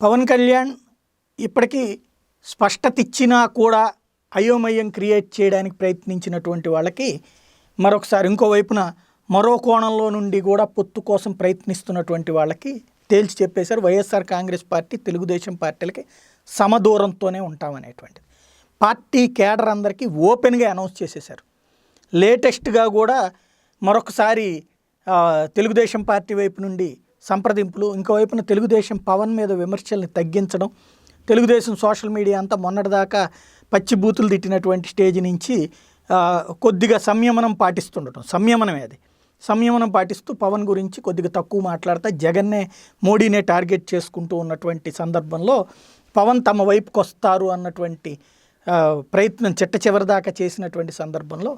పవన్ కళ్యాణ్ ఇప్పటికీ స్పష్టత ఇచ్చినా కూడా అయోమయం క్రియేట్ చేయడానికి ప్రయత్నించినటువంటి వాళ్ళకి మరొకసారి ఇంకోవైపున మరో కోణంలో నుండి కూడా పొత్తు కోసం ప్రయత్నిస్తున్నటువంటి వాళ్ళకి తేల్చి చెప్పేశారు. వైఎస్ఆర్ కాంగ్రెస్ పార్టీ తెలుగుదేశం పార్టీలకి సమదూరంతోనే ఉంటామనేటువంటిది. పార్టీ కేడర్ అందరికీ ఓపెన్గా అనౌన్స్ చేసేశారు. లేటెస్ట్గా కూడా మరొకసారి తెలుగుదేశం పార్టీ వైపు నుండి సంప్రదింపులు ఇంకోవైపున తెలుగుదేశం పవన్ మీద విమర్శల్ని తగ్గించడం తెలుగుదేశం సోషల్ మీడియా అంతా మొన్నటిదాకా పచ్చి బూతులు తిట్టినటువంటి స్టేజ్ నుంచి కొద్దిగా సంయమనం పాటిస్తుండటం. సంయమనమే అది. సంయమనం పాటిస్తూ పవన్ గురించి కొద్దిగా తక్కువ మాట్లాడతా జగన్నే మోడీనే టార్గెట్ చేసుకుంటూ ఉన్నటువంటి సందర్భంలో పవన్ తమ వైపుకు వస్తారు అన్నటువంటి ప్రయత్నం చిట్ట చివరి దాకా చేసినటువంటి సందర్భంలో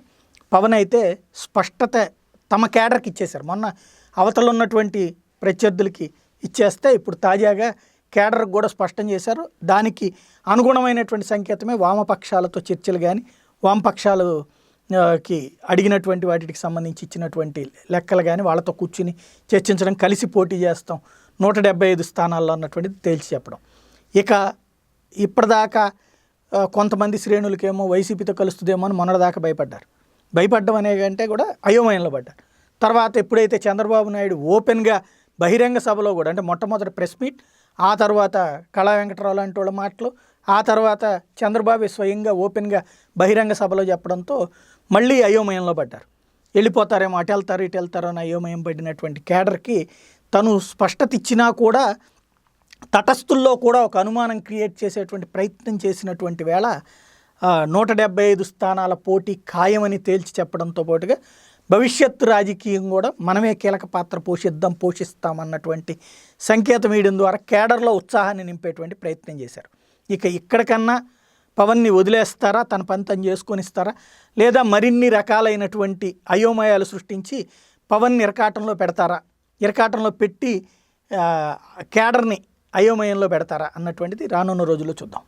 పవన్ అయితే స్పష్టత తమ కేడర్కి ఇచ్చేశారు. మొన్న అవతల ఉన్నటువంటి ప్రత్యర్థులకి ఇచ్చేస్తే ఇప్పుడు తాజాగా కేడర్ కూడా స్పష్టం చేశారు. దానికి అనుగుణమైనటువంటి సంకేతమే వామపక్షాలతో చర్చలు కానీ వామపక్షాలు కి అడిగినటువంటి వాటికి సంబంధించి ఇచ్చినటువంటి లెక్కలు కానీ వాళ్ళతో కూర్చుని చర్చించడం కలిసి పోటీ చేస్తాం. నూట డెబ్బై ఐదు స్థానాల్లో అన్నటువంటిది తేల్చి చెప్పడం. ఇక ఇప్పటిదాకా కొంతమంది శ్రేణులకేమో వైసీపీతో కలుస్తుందేమో అని మొన్నటిదాకా భయపడ్డారు. భయపడ్డం అనే కంటే కూడా అయోమయంలో పడ్డారు. తర్వాత ఎప్పుడైతే చంద్రబాబు నాయుడు ఓపెన్గా బహిరంగ సభలో కూడా అంటే మొట్టమొదటి ప్రెస్ మీట్ ఆ తర్వాత కళా వెంకటరావు లాంటి వాళ్ళ మాటలు ఆ తర్వాత చంద్రబాబు స్వయంగా ఓపెన్గా బహిరంగ సభలో చెప్పడంతో మళ్ళీ అయోమయంలో పడ్డారు. వెళ్ళిపోతారేమో అటు వెళ్తారు ఇటు వెళ్తారో అని అయోమయం పడినటువంటి కేడర్కి తను స్పష్టత ఇచ్చినా కూడా తటస్థుల్లో కూడా ఒక అనుమానం క్రియేట్ చేసేటువంటి ప్రయత్నం చేసినటువంటి వేళ నూట డెబ్బై ఐదు స్థానాల పోటీ ఖాయమని తేల్చి చెప్పడంతో పాటుగా భవిష్యత్తు రాజకీయం కూడా మనమే కీలక పాత్ర పోషిద్దాం పోషిస్తామన్నటువంటి సంకేతం వేయడం ద్వారా కేడర్లో ఉత్సాహాన్ని నింపేటువంటి ప్రయత్నం చేశారు. ఇక ఇక్కడికన్నా పవన్ని వదిలేస్తారా? తన పంతం చేసుకొనిస్తారా? చేసుకొని ఇస్తారా లేదా మరిన్ని రకాలైనటువంటి అయోమయాలు సృష్టించి పవన్ని ఇరకాటంలో పెడతారా? ఇరకాటంలో పెట్టి కేడర్ని అయోమయంలో పెడతారా? అన్నటువంటిది రానున్న రోజుల్లో చూద్దాం.